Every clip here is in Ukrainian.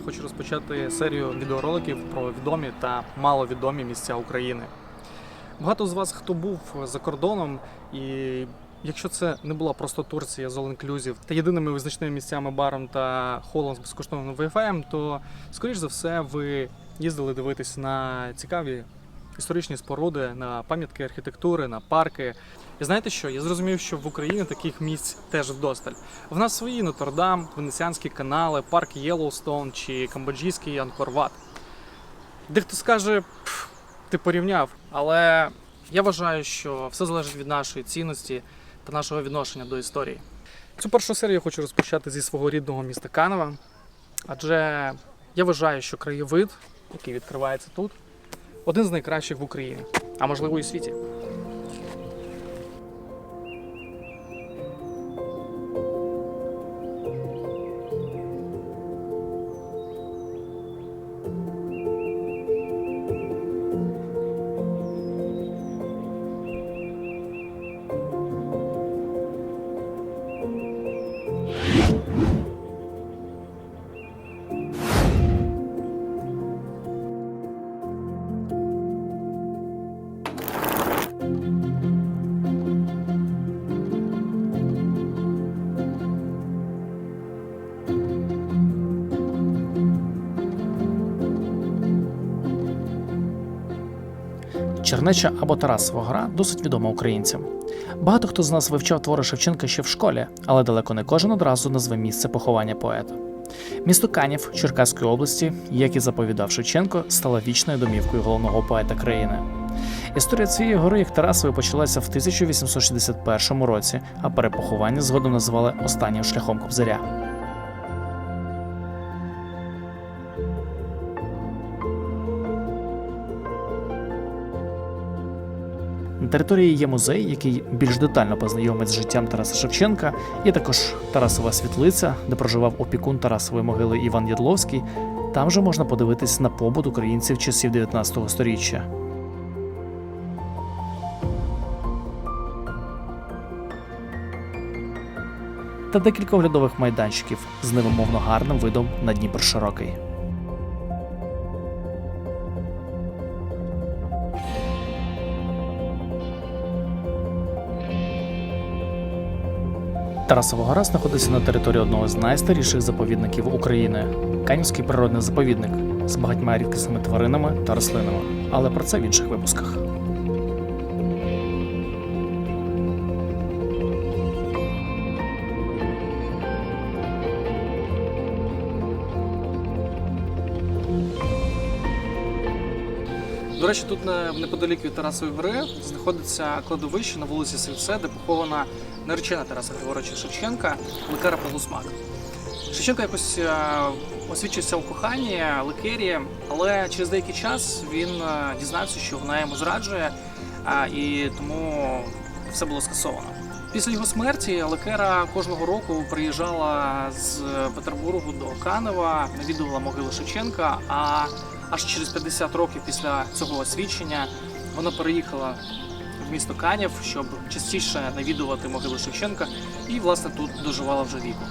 хочу розпочати серію відеороликів про відомі та маловідомі місця України. Багато з вас, хто був за кордоном, і якщо це не була просто Турція з All Inclusive та єдиними визначними місцями баром та холом з безкоштовним Wi-Fi, то, скоріш за все, ви їздили дивитись на цікаві історичні споруди, на пам'ятки архітектури, на парки. І знаєте що? Я зрозумів, що в Україні таких місць теж вдосталь. В нас свої Нотр-Дам, Венеціанські канали, парк Єлоустоун чи камбоджійський Анкор-Ват. Дехто скаже, ти порівняв, але я вважаю, що все залежить від нашої цінності та нашого відношення до історії. Цю першу серію я хочу розпочати зі свого рідного міста Канева, адже я вважаю, що краєвид, який відкривається тут, один з найкращих в Україні, а можливо і в світі. Чернеча або Тарасова гора досить відома українцям. Багато хто з нас вивчав твори Шевченка ще в школі, але далеко не кожен одразу назве місце поховання поета. Місто Канів Черкаської області, як і заповідав Шевченко, стало вічною домівкою головного поета країни. Історія цієї гори, як Тарасової, почалася в 1861 році, а перепоховання згодом називали останнім шляхом Кобзаря. На території є музей, який більш детально познайомить з життям Тараса Шевченка. Є також Тарасова світлиця, де проживав опікун Тарасової могили Іван Ядловський. Там же можна подивитись на побут українців часів 19 століття. Та декілька оглядових майданчиків з невимовно гарним видом на Дніпр широкий. Тарасова гора знаходиться на території одного з найстаріших заповідників України Канівський природний заповідник з багатьма рідкісними тваринами та рослинами. Але про це в інших випусках. До речі, тут неподалік від Тарасової гори знаходиться кладовище на вулиці Сельце, де похована наречена Тараса Григоровича Шевченка, Ликера Полусмак. Шевченко якось е, освічився у коханні Ликері, але через деякий час він е, дізнався, що вона йому зраджує, і тому все було скасовано. Після його смерті Лекера кожного року приїжджала з Петербургу до Канева, навідувала могилу Шевченка. А аж через 50 років після цього освідчення вона переїхала в місто Канів, щоб частіше навідувати могилу Шевченка, і власне тут доживала вже віку.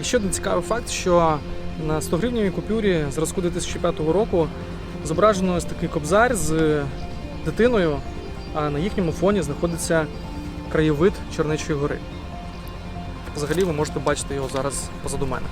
І ще один цікавий факт, що на 100 гривневій купюрі зразку 2005 року зображено ось такий кобзар з дитиною, а на їхньому фоні знаходиться краєвид Чернечої гори. Взагалі ви можете бачити його зараз позаду мене.